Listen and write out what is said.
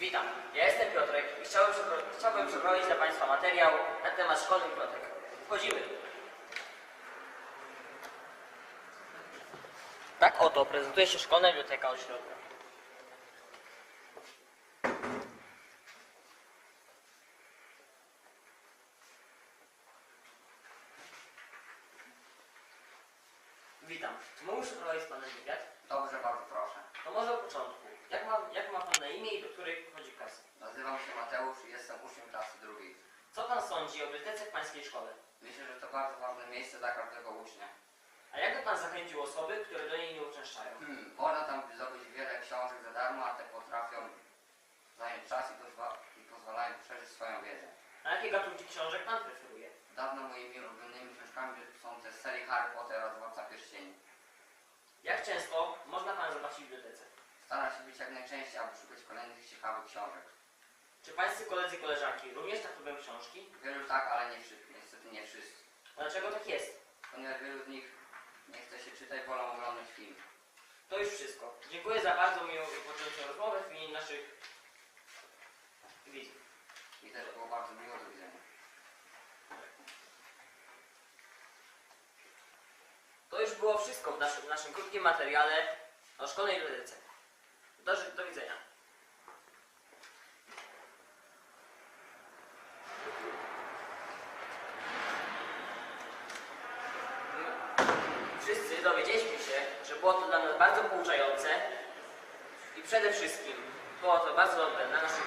Witam, ja jestem Piotrek i chciałbym, chciałbym przeprowadzić dla Państwa materiał na temat szkolnych bibliotek. Wchodzimy. Tak oto prezentuje się szkolna biblioteka od środka. Witam. Czy mógłbyś przeprowadzić z Panem wywiad? Dobrze, bardzo proszę. To może od początku. Jak ma, jak ma Pan na imię i do której chodzi klasy? Nazywam się Mateusz i jestem uczniem klasy drugiej. Sądzi o bibliotece w Pańskiej szkole? Myślę, że to bardzo ważne miejsce dla każdego ucznia. A jakby Pan zachęcił osoby, które do niej nie uczęszczają? Hmm, można tam zdobyć wiele książek za darmo, a te potrafią zająć czas i, pozwa- i pozwalają przeżyć swoją wiedzę. A jakie gatunki książek Pan preferuje? Dawno moimi ulubionymi książkami są te serii Harry Potter oraz Władca Pierścieni. Jak często można Pan zobaczyć w bibliotece? Staram się być jak najczęściej, aby szukać kolejnych ciekawych książek. Czy Pańscy koledzy i koleżanki również tak lubią książki? Wielu tak, ale nie wszyscy. Niestety nie wszyscy. Dlaczego tak jest? Ponieważ wielu z nich nie chce się czytać, wolą oglądać film. To już wszystko. Dziękuję za bardzo miłą i początkującą rozmowę w imieniu naszych widzów. Mi też było bardzo miło do widzenia. To już było wszystko w naszym, w naszym krótkim materiale o szkolnej bibliotece. Do, do widzenia. Wszyscy dowiedzieliśmy się, że było to dla nas bardzo pouczające i przede wszystkim było to bardzo dobre dla naszych